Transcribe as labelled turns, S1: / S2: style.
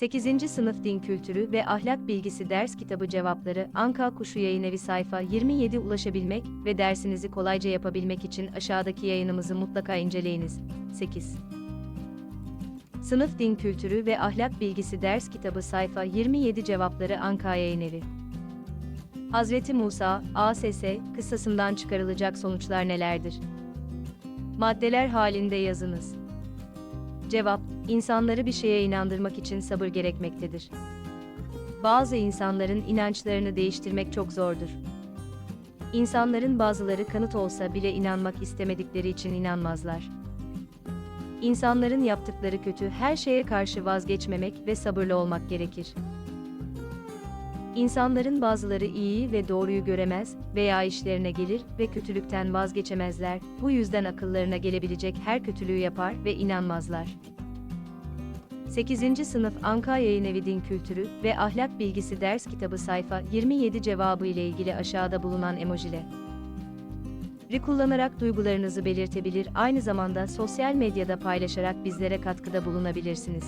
S1: 8. Sınıf Din Kültürü ve Ahlak Bilgisi Ders Kitabı Cevapları Anka Kuşu Yayınevi sayfa 27 ulaşabilmek ve dersinizi kolayca yapabilmek için aşağıdaki yayınımızı mutlaka inceleyiniz. 8. Sınıf Din Kültürü ve Ahlak Bilgisi Ders Kitabı sayfa 27 Cevapları Anka Yayınevi Hazreti Musa, ASS, kıssasından çıkarılacak sonuçlar nelerdir? Maddeler halinde yazınız. Cevap, insanları bir şeye inandırmak için sabır gerekmektedir. Bazı insanların inançlarını değiştirmek çok zordur. İnsanların bazıları kanıt olsa bile inanmak istemedikleri için inanmazlar. İnsanların yaptıkları kötü her şeye karşı vazgeçmemek ve sabırlı olmak gerekir. İnsanların bazıları iyiyi ve doğruyu göremez veya işlerine gelir ve kötülükten vazgeçemezler. Bu yüzden akıllarına gelebilecek her kötülüğü yapar ve inanmazlar. 8. Sınıf Anka Yayınevi Din Kültürü ve Ahlak Bilgisi Ders Kitabı sayfa 27 cevabı ile ilgili aşağıda bulunan emojile ri kullanarak duygularınızı belirtebilir, aynı zamanda sosyal medyada paylaşarak bizlere katkıda bulunabilirsiniz.